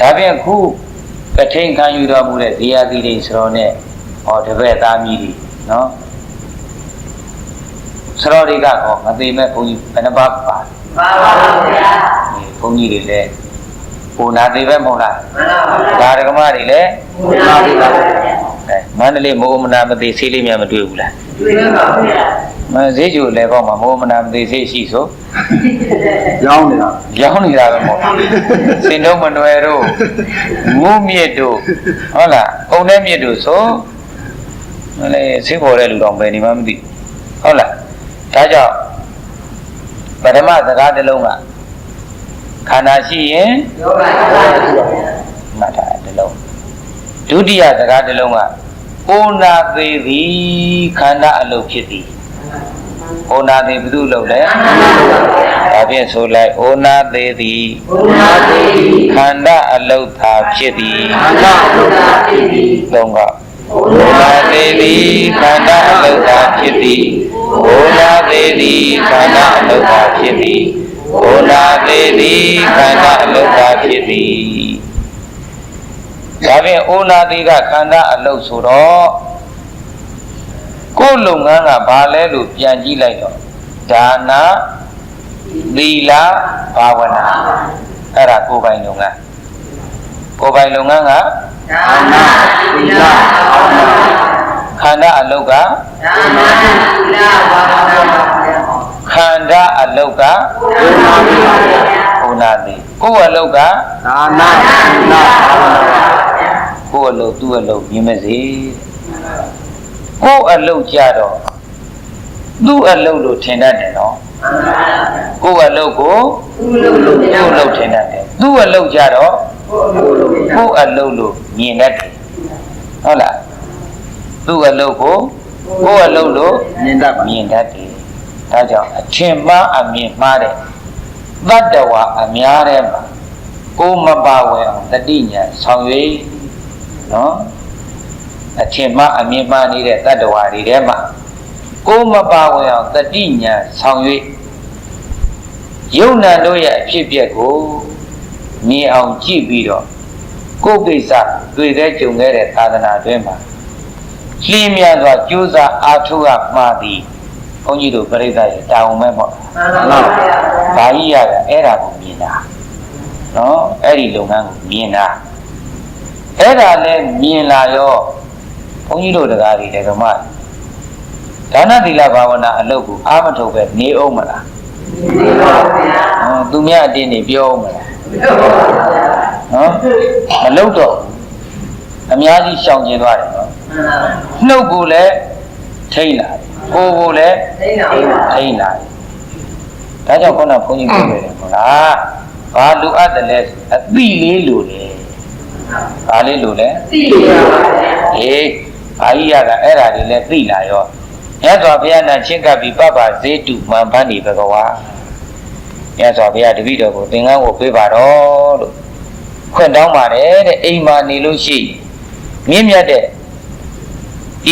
ဒါပြန်ခုကထိန်ခံယူတော်မူတဲ့ဇေယသီရိဆိုတော့ ਨੇ ဟောတပည့်သားမီးတွေနော်စရောတွေကဟောမသိမဲ့ဘုန်းကြီးဘယ်နှပါးပါပါပါဗျာဘုန်းကြီးတွေလည်းဟိုနာသေးပဲမဟုတ်လားမှန်ပါဗျာဒါဒကမတွေလည်းဘုရားပါဗျာအဲမန္တလေးမိုးမနာမသိဆေးလေးများမတွေ့ဘူးလားတွေ့ပါဗျာ မဈေးကျူလည်းပေါ့မှာမိုးမနာမသိဆေးရှိဆိုရောင်းနေတာရောင်းနေတာပဲပေါ့စင်တော့မနွယ်တို့ငုမြစ်တို့ဟုတ်လားအုံတဲ့မြစ်တို့ဆိုမလဲဆေးပေါ်တဲ့လူတော်ပဲနေမှမသိဟုတ်လားဒါကြောင့်ပထမစကားတစ်လုံးကခန္ဓာရှိရင်ယောဂပါဗျာမှတ်ထားတစ်လုံးဒုတိယစကားတစ်လုံးကဩနာသေးသည်ခန္ဓာအလုပ်ဖြစ်သည် ဩနာသေးဘယ်သူလုပ်လဲဒါဖြင့်ဆိုလိုက်ဩနာသေးသည်ဘုရားတိခန္ဓာအလုပ်သာဖြစ်သည်ခန္ဓာဘုရားတိသုံးကဘုဩရားနာသေးသည်ခန္ဓာအလုပ်သာဖြစ်သည်ဩနာသေးသည်ခန္ဓာအလုပ်သာဖြစ်သည်ဩနာသေးသည်ခန္ဓာအလုပ်သာဖြစ်သည်ဒါဖြင့်ဩနာသေးကခန္ဓာအလုပ်ဆိုတော့ ကိုယ်လုပ်ငန်းကဘာလဲလို့ပြန်ကြည့်လိုက်တော့ဒါနာသီလဘာဝနာအဲ့ဒါကိုယ်ပိုင်လုပ်ငန်းကိုယ်ပိုင်လုပ်ငန်းကဒါနာသီလဘာဝနာခန္ဓာအလုတ်ကဒါနာသီလဘာဝနာဗျာခန္ဓာအလုတ်ကဘုရားတိပါဗျာဘုနာတိကိုယ်အလုတ်ကဒါနာနာဘာဝနာကိုယ်အလုတ်သူ့အလုတ်မြင်မစေ ကိုယ်အလုတ်ကြတော့သူ့အလုတ်လို့ထင်တတ်တယ်နော်ကိုယ်အလုတ်ကိုသူ့လုံးလုံးသူ့အလုတ်ထင်တတ်တယ်သူ့အလုတ်ကြတော့ဘုရားလုံးကိုယ်အလုတ်လို့မြင်တတ်တယ်ဟုတ်လားသူ့အလုတ်ကိုကိုယ်အလုတ်လို့မြင်တတ်ပါမြင်တတ်တယ်ဒါကြောင့်အထင်မှားအမြင်မှားတဲ့တတ္တဝါအများထဲမှာကိုယ်မပါဝင်အောင်တတိညာဆောင်ရွေးနော် အထင်မှားအမြင်မှားနေတဲ့တတ္တဝါတွေထဲမှာကိုယ်မပါဝင်အောင်တတိညာဆောင်ရွေးယုံနာတို့ရဲ့အဖြစ်အပျက်ကိုမြင်အောင်ကြည့်ပြီးတော့ကိုယ်ကိစ္စတွေ့တဲ့ကြုံခဲ့တဲ့သာသနာတွင်မှာလင်းမြစွာကြိုးစားအားထုတ်ရမှာသည်ဘုန်းကြီးတို့ပြိဿရဲ့တာဝန်ပဲပေါ့မှန်ပါဗျာ။ဒါကြီးရတာအဲ့ဒါကိုမြင်တာ။နော်အဲ့ဒီလုပ်ငန်းကိုမြင်တာ။အဲ့ဒါလည်းမြင်လာရော ဘုန်းကြီးတို့တရားတွေဓမ္မဒါနသီလဘာဝနာအလုပ်ကိုအာမထုတ်ပဲနေအောင်မလားဒီပါဗျာ။ဟောသူများအတင်းနေပြောအောင်မလားဟုတ်ပါဗျာ။နော်မလုပ်တော့ဘူးအများကြီးရှောင်ကျင်သွားတယ်နော်မှန်ပါ။နှုတ်ကိုလည်းထိမ့်လာတယ်။ကိုယ်ကိုလည်းသိနာထိမ့်လာတယ်ဒါကြောင့်ခုနဘုန်းကြီးပြောတယ်ဟုတ်လားဘာလူအပ်တယ်လဲအသိလေးလူတယ်ဘာလေးလူလဲသိရပါဗျာဟေး ဘာကြီးရတာအဲ့ဒါတွေလဲသိလာရောမြတ်စွာဘုရားနဲ့ချင်းကပ်ပြီးပပဇေတုမံပန်းဒီဘဂဝါမြတ်စွာဘုရားတပည့်တော်ကိုသင်္ကန်းကိုပေးပါတော့လို့ခွင့်တောင်းပါတယ်တဲ့အိမ်မှာနေလို့ရှိရင်မြင့်မြတ်တဲ့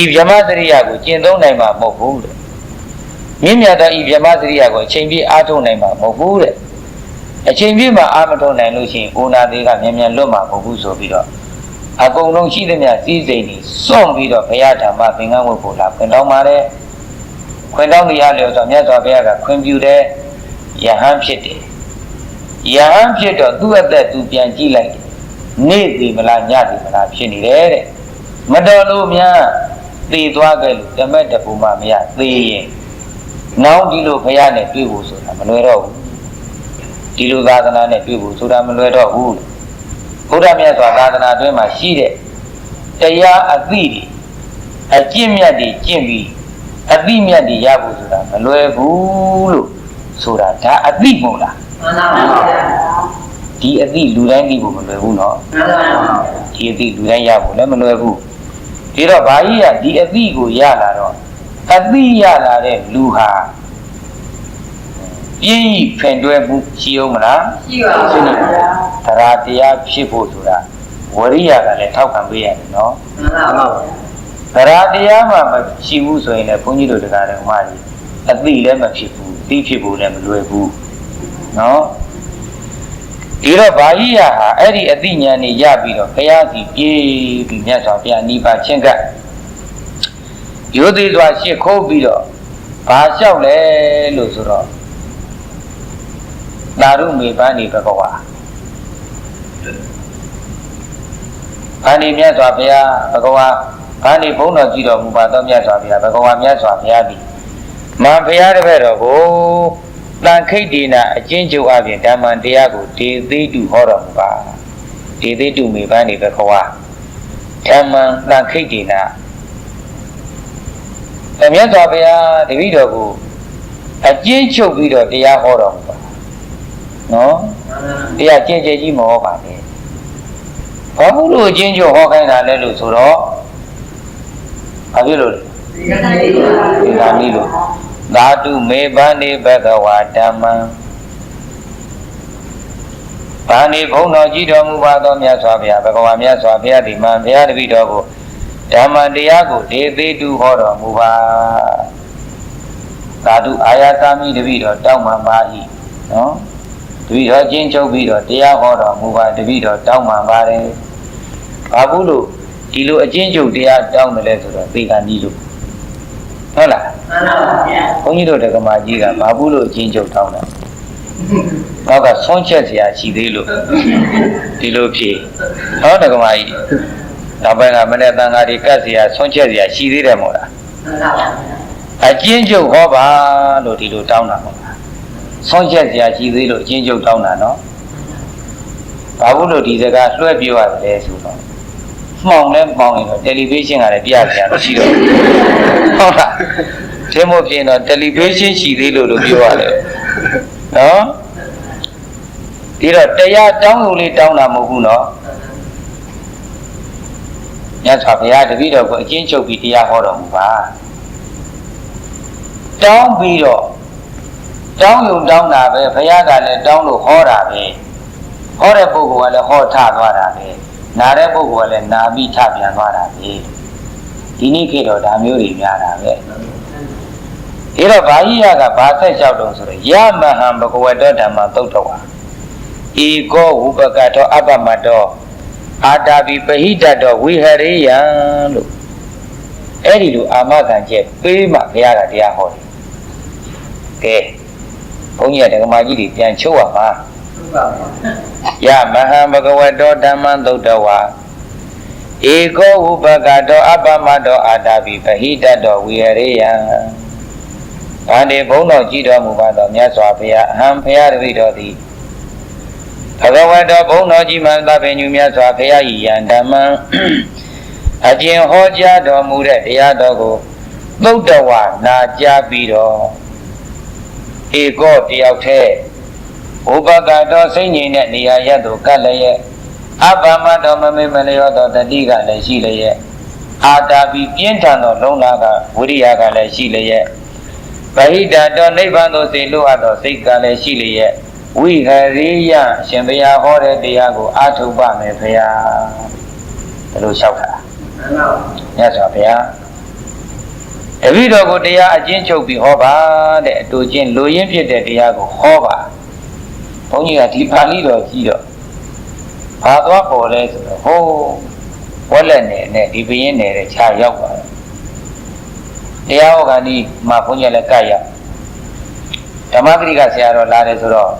ဤဗြဟ္မစရိယကိုကျင့်သုံးနိုင်မှာမဟုတ်ဘူးတဲ့မြင့်မြတ်သောဤဗြဟ္မစရိယကိုအချိန်ပြည့်အားထုတ်နိုင်မှာမဟုတ်ဘူးတဲ့အချိန်ပြည့်မှာအားမထုတ်နိုင်လို့ရှိရင်အိုနာသေးကမြန်မြန်လွတ်မှာမဟုတ်ဘူးဆိုပြီးတော့ အကုန်လုံးရှိသမျှစည်းစိမ်ကြီးစွန့်ပြီးတော့ဘုရားဓမ္မသင်္ကန်းဝတ်ဖို့လာခွင့်တောင်းပါတယ်ခွင့်တောင်းတရားလျော်စွာမြတ်စွာဘုရားကခွင့်ပြုတဲ့ယဟန်ဖြစ်တယ်ယဟန်ဖြစ်တော့သူ့အသက်သူပြန်ကြည့်လိုက်တယ်နေ့သည်မလားညသည်မလားဖြစ်နေတယ်တဲ့မတော်လို့များသေသွားကြလို့ဓမ္မတပူမှမရသေရင်နောက်ဒီလိုဘုရားနဲ့တွေ့ဖို့ဆိုတာမလွယ်တော့ဘူးဒီလိုသာသနာနဲ့တွေ့ဖို့ဆိုတာမလွယ်တော့ဘူး ဘုရားမြတ်စွာသာသနာအတွင်းမှာရှိတဲ့တရားအသိတွေအကျင့်မြတ်တွေကျင့်ပြီးအသိမြတ်တွေရဖို့ဆိုတာမလွယ်ဘူးလို့ဆိုတာဒါအသိမို့လား မှန်ပါဗျာ ဒီအသိလူတိုင်းသိဖို့မလွယ်ဘူးเนาะ မှန်ပါဗျာ ဒီအသိလူတိုင်းရဖို့လည်းမလွယ်ဘူးဒီတော့ဘာကြီးကဒီအသိကိုရလာတော့အသိရလာတဲ့လူဟာ ပြင်းဤဖင်တွဲမှုရှိအောင်မလားရှိပါပါဗျာတရားတရားဖြစ်ဖို့ဆိုတာဝရိယကလည်းထောက်ခံပေးရတယ်နော်မှန်ပါပါတရားတရားမှမရှိဘူးဆိုရင်လည်းဘုန်းကြီးတို့တရားတော်မှာကြီးအသိလည်းမဖြစ်ဘူးသိဖြစ်ဖို့လည်းမလွယ်ဘူးနော်ဒီတော့ဘာဟိယဟာအဲ့ဒီအသိဉာဏ်นี่ရပြီးတော့ဘုရားစီပြေးပြီးမြတ်စွာဘုရားနိဗ္ဗာန်ချင်းကပ်ရိုသေစွာရှ िख ိုးပြီးတော့ဘာလျှောက်လဲလို့ဆိုတော့ သာရုမေပန်းနေဘဂဝါဘာနေမြတ်စွာဘုရားဘဂဝါဘာနေဘုန်းတော်ကြည့်တော်မူပါသောမြတ်စွာဘုရားဘဂဝါမြတ်စွာဘုရားသည်မံဘုရားတပည့်တော်ကိုတန်ခိတ်ဒေနာအချင်းချုပ်အပြင်ဓမ္မံတရားကိုဒေသိတုဟောတော်မူပါဒေသိတုမေပန်းနေဘဂဝါဓမ္မံတန်ခိတ်ဒေနာအမြတ်စွာဘုရားတပည့်တော်ကိုအကျဉ်းချုပ်ပြီးတော့တရားဟောတော်မူပါ နော်တရားကျင့်ကြကြီးမဟောပါနဲ့ဘာလို့အကျဉ်းချုပ်ဟောခိုင်းတာလဲလို့ဆိုတော့ဘာဖြစ်လို့လဲဒီကနေ့လို့သာတုမေပန္နေဘဂဝါဓမ္မံဘာနေဘုန်းတော်ကြည်တော်မူပါသောမြတ်စွာဘုရားဘဂဝါမြတ်စွာဘုရားဒီမှာဘုရားတပည့်တော်ကိုဓမ္မတရားကိုဒေသေးတုဟောတော်မူပါသာတုအာယသာမိတပည့်တော်တောင်းပန်ပါ၏နော် တပည့်တော်ကျင့်ကြုတ်ပြီးတော့တရားဟောတော်မူပါတပည့်တော်တောင်းပန်ပါတယ်။ဘာဘူးလို့ဒီလိုအကျင့်ကြုတ်တရားတောင်းတယ်လဲဆိုတော့သေကံကြီးလို့ဟုတ်လားမှန်ပါဗျာ။ဘုန်းကြီးတို့တက္ကမကြီးကဘာဘူးလို့အကျင့်ကြုတ်တောင်းတာ။တော့ကဆုံးချက်စရာရှိသေးလို့ဒီလိုဖြေဟောတက္ကမကြီးနောက်ပိုင်းကမနေ့တန်ခါဒီကတ်စရာဆုံးချက်စရာရှိသေးတယ်မို့လားမှန်ပါဗျာ။အကျဉ်းချုပ်ဟောပါလို့ဒီလိုတောင်းတာပေါ့ ဆုံးချက်စရာရှိသေးလို့အချင်းချုပ်တောင်းတာနော်ဘာဘူးလို့ဒီစကားလွှဲပြရတယ်ဆိုတော့မှောင်လဲမှောင်ရင်တော့တယ်လီဗေးရှင်းကလည်းပြရပြန်တော့ရှိတော့ဟုတ်လားဒီမို့ပြင်တော့တယ်လီဗေးရှင်းရှိသေးလို့လို့ပြောရတယ်နော်ဒီတော့တရားတောင်းလို့လေးတောင်းတာမဟုတ်ဘူးနော်ညစွာဘုရားတပည့်တော်ကိုအချင်းချုပ်ပြီးတရားဟောတော်မူပါတောင်းပြီးတော့ တောင်းယုံတောင်းတာပဲဘုရားကလည်းတောင်းလို့ဟောတာပဲဟောတဲ့ပုဂ္ဂိုလ်ကလည်းဟောထသွားတာပဲနာတဲ့ပုဂ္ဂိုလ်ကလည်းနာပြီးထပြန်သွားတာပဲဒီနေ့ခေတ်တော့ဒါမျိုးတွေများတာပဲဒါတော့ဘာကြီးရကဘာဆက်လျှောက်တော့ဆိုတော့ယမဟံဘဂဝတောဓမ္မသုတ်တော်ဧကောဝုပကတောအပ္ပမတောအာတာပိပဟိတတောဝိဟရိယံလို့အဲ့ဒီလိုအာမခံချက်ပေးမှဘုရားကတရားဟောတယ်ကဲ ဘုန်းကြီးကဓမ္မကြီးတွေပြန်ချုပ်ရမှာယမဟံဘဂဝတောဓမ္မသုတ်တော်ဧကောဝုပကတောအပ္ပမတောအာတာပိပဟိတတောဝိဟရိယံဗန္ဒီဘုန်းတော်ကြည်တော်မူပါသောမြတ်စွာဘုရားအဟံဘုရားတပည့်တော်သည်ဘဂဝတောဘုန်းတော်ကြီးမှသဗ္ဗညုမြတ်စွာဘုရားဤယံဓမ္မံအကျင့်ဟောကြားတော်မူတဲ့တရားတော်ကိုသုတ်တဝနာကြားပြီးတော့ ဧကောတယောက်တည်းဥပကတော်စိတ်ငြိမ်တဲ့နေရာရက်သို့ကပ်လည်းရဲ့အပ္ပမတော်မမေမလျောသောတတိကလည်းရှိလည်းရဲ့အာတာပိပြင်းထန်သောလုံလာကဝိရိယကလည်းရှိလည်းရဲ့ဗဟိတတော်နိဗ္ဗာန်သို့စေလို့အပ်သောစိတ်ကလည်းရှိလျက်ဝိဟရိယရှင်ဘုရားဟောတဲ့တရားကိုအာထုပမယ်ဘုရားဒါလို့လျှောက်တာမြတ်စွာဘုရား တပည့်တော်ကိုတရားအကျဉ်းချုပ်ပြီးဟောပါတဲ့အတူချင်းလူရင်းဖြစ်တဲ့တရားကိုဟောပါဘုန်းကြီးကဒီပါဠိတော်ကြီးတော့ဘာသွားပေါ်လဲဆိုတော့ဟိုးဝက်လက်နယ်နဲ့ဒီဘရင်နယ်တဲ့ခြားရောက်ပါတယ်တရားဟောကန်ဒီမှာဘုန်းကြီးလည်းကပ်ရဓမ္မဂရိကဆရာတော်လာတယ်ဆိုတော့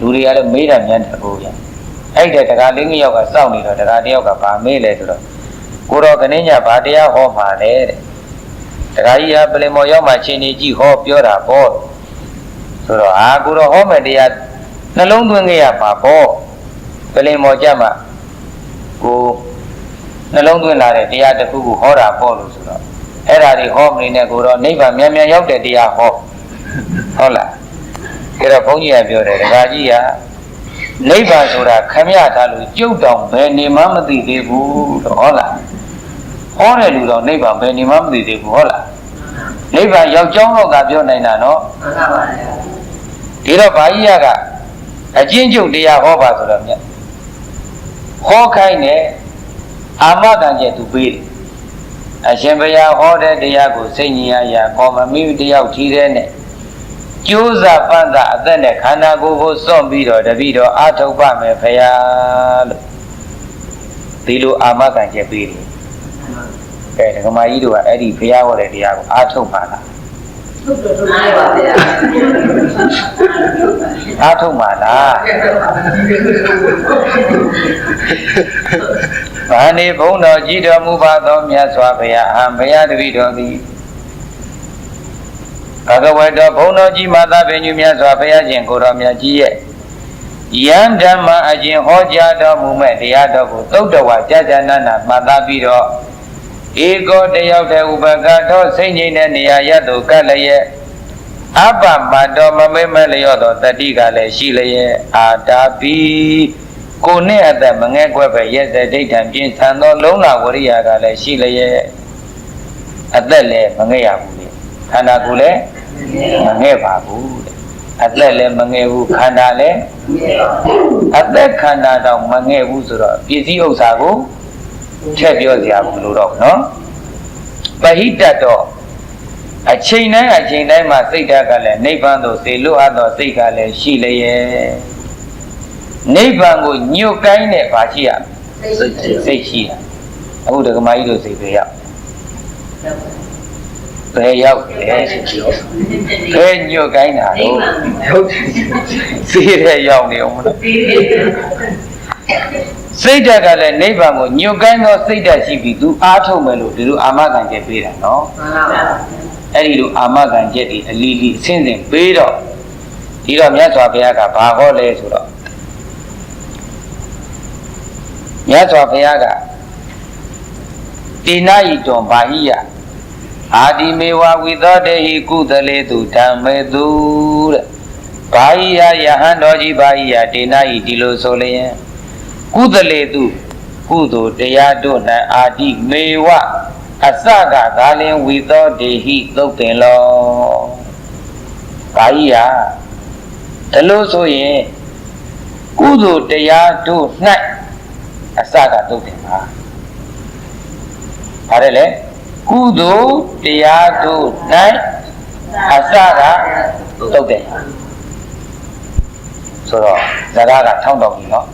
လူတွေကလည်းမေးတာမြန်းတယ်ဘုရားအဲ့ဒီတက္ကလေးငယောက်ကစောင့်နေတော့တက္ကတယောက်ကဗာမေးလဲဆိုတော့ကိုတော်ကနေညဘာတရားဟောမှာလဲတဲ့ တက္ကကြီးကပလင်မော်ရောက်မှချင်းနေကြည့်ဟောပြောတာပေါ့ဆိုတော့အာကိုတော်ဟောမယ်တရားနှလုံးသွင်းခဲ့ရမှာပေါ့ပလင်မော်ကြမှာကိုနှလုံးသွင်းလာတဲ့တရားတစ်ခုခုဟောတာပေါ့လို့ဆိုတော့အဲ့ဒါတွေဟောမနေနဲ့ကိုတော့နိဗ္ဗာန်မြန်မြန်ရောက်တဲ့တရားဟောဟုတ်လားအဲ့တော့ဘုန်းကြီးကပြောတယ်ဒကာကြီးကနိဗ္ဗာန်ဆိုတာခမရထားလို့ကြုတ်တောင်ဘယ်နေမှမသိသေးဘူးတော့ဟုတ်လား ဟောတဲ့လူတော့နိဗ္ဗာန်ဘယ်နေမှမသိသေးဘူးဟုတ်လားနိဗ္ဗာန်ရောက်ကြောင်းတော့ကပြောနိုင်တာနော်ဒီတော့ဘာကြီးကအကျဉ်းချုပ်တရားဟောပါဆိုတော့မြတ်ဟောခိုင်းတယ်အာမခံချက်သူပေးတယ်အရှင်ဘုရားဟောတဲ့တရားကိုစိတ်ညင်ရရခေါ်မမိတယောက်ထီးတဲ့နဲ့ကျိုးစားပန်းသာအသက်နဲ့ခန္ဓာကိုယ်ကိုစွန့်ပြီးတော့တပိတော့အာထုတ်ပါမယ်ဖရာလို့ဒီလိုအာမခံချက်ပေးတယ် ကဲဒကမာကြီးတို့ကအဲ့ဒီဖရာဟောတဲ့တရားကိုအာထုတ်ပါလားအားပါဗျာအာထုတ်ပါလားဘာနေဘုန်းတော်ကြည်တော်မူပါသောမြတ်စွာဘုရားအဟံဘုရားတပိတော်သည်ဘဂဝတ္တဘုန်းတော်ကြီးမာသာပင်ညူမြတ်စွာဘုရားရှင်ကိုတော်မြတ်ကြီးရဲ့ယံဓမ္မအကျင့်ဟောကြားတော်မူမဲ့တရားတော်ကိုသုတ်တော်ဝါကြာကြာနာနာမှတ်သားပြီးတော့ ဧကောတယောက်တည်းဥပကထောစိတ်ငြိမ်တဲ့နေရာရတုကလည်းရဲ့အပမတော်မမေ့မဲ့လျော့သောတတိကလည်းရှိလျက်အာတာပိကိုနဲ့အသက်မငဲကွက်ပဲရက်စက်ဒိဋ္ဌံပြင်းထန်သောလုံးလာဝရိယကလည်းရှိလျက်အသက်လည်းမငဲ့ရဘူးလေခန္ဓာကိုယ်လည်းမငဲ့ပါဘူးတဲ့အသက်လည်းမငဲ့ဘူးခန္ဓာလည်းအသက်ခန္ဓာတောင်မငဲ့ဘူးဆိုတော့ပစ္စည်းဥစ္စာကို ထည့်ပြောစရာဘူးလို့တော့နော်ပဟိတတ်တော့အချိန်တိုင်းအချိန်တိုင်းမှာစိတ်ဓာတ်ကလည်းနိဗ္ဗာန်သို့စေလွတ်အပ်သောစိတ်ကလည်းရှိလျက်နိဗ္ဗာန်ကိုညှို့ကိုင်းတဲ့ဘာရှိရစိတ်ရှိတာအခုဒကမာကြီးတို့စိတ်တွေရောက်ဘယ်ရောက်လဲဘယ်ညှို့ကိုင်းတာတော့ဟုတ်တယ်စိတ်ထဲရောက်နေအောင်မလား စိတ်ဓာတ်ကလည်းနိဗ္ဗာန်ကိုညှို့ကိုင်းသောစိတ်ဓာတ်ရှိပြီးသူအားထုတ်မယ်လို့ဒီလိုအာမခံချက်ပေးတာနော်မှန်ပါဗျာအဲ့ဒီလိုအာမခံချက်တွေအလီလီအစဉ်စဉ်ပေးတော့ဒီတော့မြတ်စွာဘုရားကဘာဟောလဲဆိုတော့မြတ်စွာဘုရားကတိနာဤတော်ဘာဟိယအာဒီမေဝဝိသောတေဟိကုသလေတုဓမ္မေတုတဲ့ဘာဟိယယဟန်တော်ကြီးဘာဟိယတိနာဤဒီလိုဆိုလျင် ကုသလေတုကုသိုလ်တရားတို့၌အာဒီမေဝအစကသာလင်ဝိသောတေဟိသုတ်တင်လောဘာဟိယဒါလို့ဆိုရင်ကုသိုလ်တရားတို့၌အစကသုတ်တင်ပါဘာလဲလဲကုသိုလ်တရားတို့၌အစကသုတ်တင်ပါဆိုတော့ဇာကကထောင်းတော်ပြီနော်